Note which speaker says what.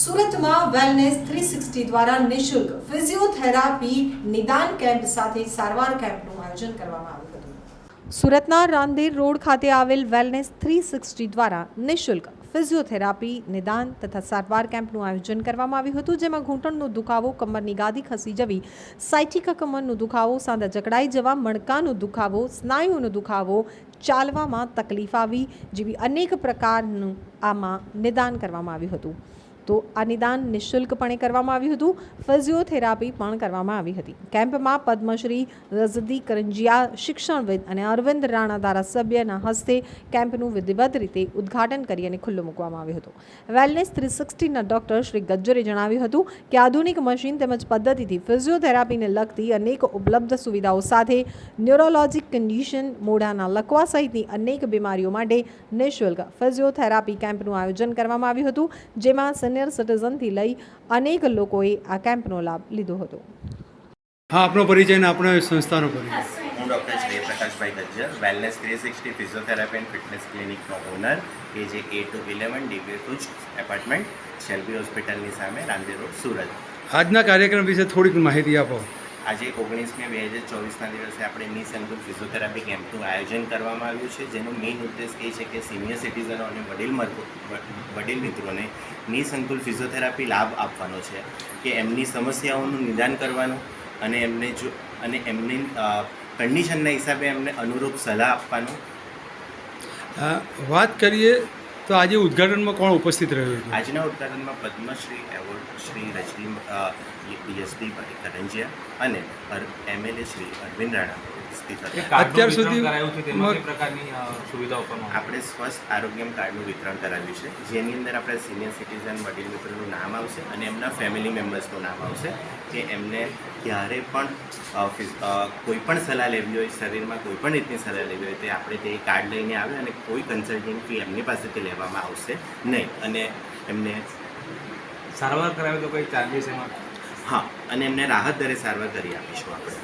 Speaker 1: સુરતમાં wellness three sixty દ્વારા નિઃશુલ્ક ફિઝિયોથેરાપી નિદાન કેમ્પ સાથે સારવાર કેમ્પનું આયોજન કરવામાં આવ્યું સુરતના રાંદેર રોડ ખાતે આવેલ વેલનેસ થ્રી સિક્સટી દ્વારા નિઃશુલ્ક ફિઝિયોથેરાપી નિદાન તથા સારવાર કેમ્પનું આયોજન કરવામાં આવ્યું હતું, જેમાં ઘૂંટણનો દુખાવો, કમરની ગાદી ખસી જવી સાયટિકા કમરનો દુખાવો, સાંધા જકડાઈ જવા, મણકાનો દુખાવો સ્નાયુનો દુખાવો, ચાલવામાં તકલીફ આવી જેવી અનેક પ્રકારનું આમાં નિદાન કરવામાં આવ્યું હતું. તો આ નિદાન નિઃશુલ્કપણે કરવામાં આવ્યું હતું. ફિઝિયોથેરાપી પણ કરવામાં આવી હતી. કેમ્પમાં પદ્મશ્રી રઝદી કરંજિયા, શિક્ષણવિદ અને અરવિંદ રાણા ધારાસભ્યના હસ્તે કેમ્પનું વિધિવત રીતે ઉદ્ઘાટન કરી અને ખુલ્લું મૂકવામાં આવ્યું હતું. વેલનેસ થ્રી સિક્સટીના ડૉક્ટર શ્રી ગજ્જરે જણાવ્યું હતું કે આધુનિક મશીન તેમજ પદ્ધતિથી ફિઝિયોથેરાપીને લગતી અનેક ઉપલબ્ધ સુવિધાઓ સાથે ન્યુરોલોજિક કન્ડિશન મોઢાના લકવા સહિતની અનેક બીમારીઓ માટે નિઃશુલ્ક ફિઝિયોથેરાપી કેમ્પનું આયોજન કરવામાં આવ્યું હતું. જેમાં સિનિયર સિટીઝનથી લઈ અનેક લોકોએ આ કેમ્પનો લાભ લીધો હતો.
Speaker 2: હા આપનો પરિચય અને આપણા સંસ્થાનો પરિચય.
Speaker 3: હું doctor Shrey Prakashbhai Gajjar wellness three sixty physiotherapy and fitness ક્લિનિકનો owner કે જે A two eleven DB touch apartment Shalby હોસ્પિટલની સામે રાંદેર રોડ સુરત.
Speaker 2: આજના કાર્યક્રમ વિશે થોડીક માહિતી આપો.
Speaker 3: આજે ઓગણીસમી બે હજાર ચોવીસના દિવસે આપણે નિસંકુલ ફિઝિયોથેરાપી કેમ્પનું આયોજન કરવામાં આવ્યું છે જેનો મેઇન ઉદ્દેશ એ છે કે સિનિયર સિટીઝનો અને વડીલ મર્કો વડીલ મિત્રોને નિસંકુલ ફિઝિયોથેરાપી લાભ આપવાનો છે કે એમની સમસ્યાઓનું નિદાન કરવાનું અને એમને જો અને એમની કન્ડિશનના હિસાબે એમને અનુરૂપ સલાહ આપવાનું.
Speaker 2: વાત કરીએ તો આજે ઉદ્ઘાટનમાં કોણ ઉપસ્થિત રહ્યું હતું?
Speaker 3: આજના ઉદ્ઘાટનમાં પદ્મશ્રી એવોર્ડ શ્રી રજની યશદીભાઈ કરંજિયા અને એમએલએ શ્રી અરવિંદ રાણા. ઉપસ્થિત હતા
Speaker 2: અત્યાર સુધી
Speaker 3: આપણે સ્વસ્થ આરોગ્યમ કાર્ડનું વિતરણ કરાવ્યું છે. જેની અંદર આપણે સિનિયર સિટીઝન વડીલ મિત્રોનું નામ આવશે અને એમના ફેમિલી મેમ્બર્સનું નામ આવશે કે એમને ક્યારે પણ કોઈ પણ સલાહ લેવી હોય શરીરમાં કોઈ પણ રીતની સલાહ લેવી હોય તે આપણે તે કાર્ડ લઈને આવે અને કોઈ કન્સલ્ટિંગ ફી એમની પાસેથી લેવામાં આવશે નહીં. અને એમને
Speaker 4: સારવાર કરાવે તો કોઈ ચાર્જીસ એમાં?
Speaker 3: હા અને એમને રાહત દરે સારવાર કરી આપીશું આપણે.